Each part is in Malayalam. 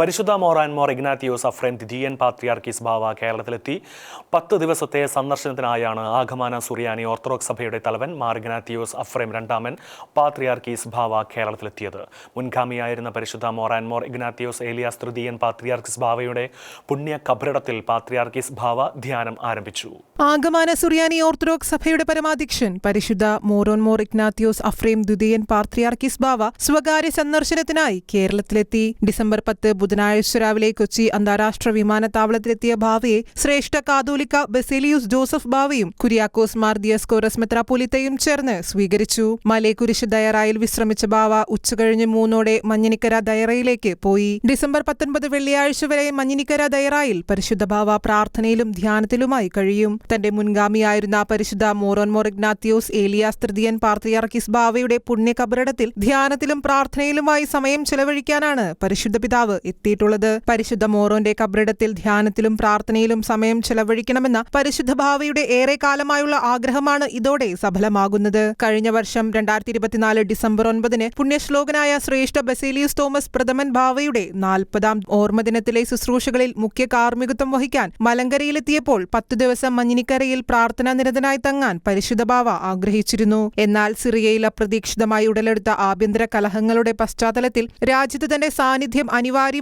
പരിശുദ്ധ ആൻഡ് മോർ ഇഗ്നാത്തിയോസ് അഫ്രേം പാത്രിയാർക്കിസ് പാത്രിയാർക്കീസ് ബാവ കേരളത്തിലെത്തി. പത്ത് ദിവസത്തെ സന്ദർശനത്തിനായാണ് ആഗമാന സുറിയാനി ഓർത്തഡോക്സ് സഭയുടെ തലവൻ മാർ ഇഗ്നാത്തിയോസ് അഫ്രേം രണ്ടാമൻ പാത്രിയാർക്കീസ് ബാവ കേരളത്തിലെത്തിയത്. മുൻഗാമിയായിരുന്ന പരിശുദ്ധ മോറാൻ മോർ ഇഗ്നാത്തിയോസ് ഏലിയാസ് തൃതീയൻ പാത്രിയാർക്കീസ് ബാവയുടെ പുണ്യ കബറിടത്തിൽ പാത്രിയാർക്കീസ് ബാവ ധ്യാനം ആരംഭിച്ചു. ആഗമാന സുറിയാനി ഓർത്തഡോക്സ് സഭയുടെ പരമാധ്യക്ഷൻ പരിശുദ്ധ മോറോൻ മോർ ഇഗ്നാത്തിയോസ് അഫ്രേം ദ്വിതീയൻ പാത്രിയാർക്കിസ് ബാവ സ്വകാര്യ സന്ദർശനത്തിനായി കേരളത്തിലെത്തി. ഡിസംബർ പത്ത് ബുധനാഴ്ച രാവിലെ കൊച്ചി അന്താരാഷ്ട്ര വിമാനത്താവളത്തിലെത്തിയ ഭാവയെ ശ്രേഷ്ഠ കാതോലിക്ക ബെസേലിയൂസ് ജോസഫ് ഭാവയും കുര്യാക്കോസ് മാർ ദിയസ്കോറസ് മെത്രാപ്പൊലിത്തയും ചേർന്ന് സ്വീകരിച്ചു. മലേക്കുരിശ് ദയറായിൽ വിശ്രമിച്ച ഭാവ ഉച്ചകഴിഞ്ഞ് മൂന്നോടെ മഞ്ഞിനിക്കര ദയറയിലേക്ക് പോയി. ഡിസംബർ പത്തൊൻപത് വെള്ളിയാഴ്ച വരെ മഞ്ഞിനിക്കര ദയറായിൽ പരിശുദ്ധ ഭാവ പ്രാർത്ഥനയിലും ധ്യാനത്തിലുമായി കഴിയും. തന്റെ മുൻഗാമിയായിരുന്ന പരിശുദ്ധ മോറോൻ ഇഗ്നാത്തിയോസ് ഏലിയാസ് തൃതീയൻ പാർത്തിയാർക്കിസ് ഭാവയുടെ പുണ്യ കബറിടത്തിൽ ധ്യാനത്തിലും പ്രാർത്ഥനയിലുമായി സമയം ചെലവഴിക്കാനാണ് പരിശുദ്ധ പിതാവ് എത്തിയിട്ടുള്ളത്. പരിശുദ്ധ മോറോന്റെ കബറിടത്തിൽ ധ്യാനത്തിലും പ്രാർത്ഥനയിലും സമയം ചെലവഴിക്കണമെന്ന പരിശുദ്ധ ഭാവയുടെ ഏറെ കാലമായുള്ള ആഗ്രഹമാണ് ഇതോടെ സഫലമാകുന്നത്. കഴിഞ്ഞ വർഷം രണ്ടായിരത്തി ഇരുപത്തിനാല് ഡിസംബർ ഒൻപതിന് പുണ്യശ്ലോകനായ ശ്രേഷ്ഠ ബസേലിയസ് തോമസ് പ്രഥമൻ ഭാവയുടെ നാൽപ്പതാം ഓർമ്മദിനത്തിലെ ശുശ്രൂഷകളിൽ മുഖ്യ കാർമ്മികത്വം വഹിക്കാൻ മലങ്കരയിലെത്തിയപ്പോൾ പത്തു ദിവസം മഞ്ഞിനിക്കരയിൽ പ്രാർത്ഥനാ നിരതനായി തങ്ങാൻ പരിശുദ്ധ ഭാവ ആഗ്രഹിച്ചിരുന്നു. എന്നാൽ സിറിയയിൽ അപ്രതീക്ഷിതമായി ഉടലെടുത്ത ആഭ്യന്തര കലഹങ്ങളുടെ പശ്ചാത്തലത്തിൽ രാജ്യത്ത് തന്റെ സാന്നിധ്യം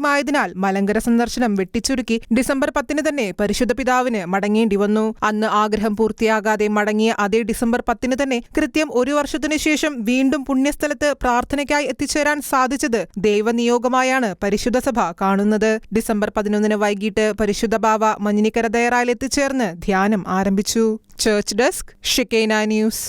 അനിവാര്യമായതിനാൽ മലങ്കര സന്ദർശനം വെട്ടിച്ചുരുക്കി ഡിസംബർ പത്തിന് തന്നെ പരിശുദ്ധ പിതാവിന് മടങ്ങേണ്ടി വന്നു. അന്ന് ആഗ്രഹം പൂർത്തിയാകാതെ മടങ്ങിയ അതേ ഡിസംബർ പത്തിന് തന്നെ കൃത്യം ഒരു വർഷത്തിനു ശേഷം വീണ്ടും പുണ്യസ്ഥലത്ത് പ്രാർത്ഥനയ്ക്കായി എത്തിച്ചേരാൻ സാധിച്ചത് ദൈവനിയോഗമായാണ് പരിശുദ്ധ സഭ കാണുന്നത്. ഡിസംബർ പതിനൊന്നിന് വൈകിട്ട് പരിശുദ്ധ ബാവ മഞ്ഞിനിക്കര ദയറായിൽ എത്തിച്ചേർന്ന് ധ്യാനം ആരംഭിച്ചു. Church desk Shekinah news.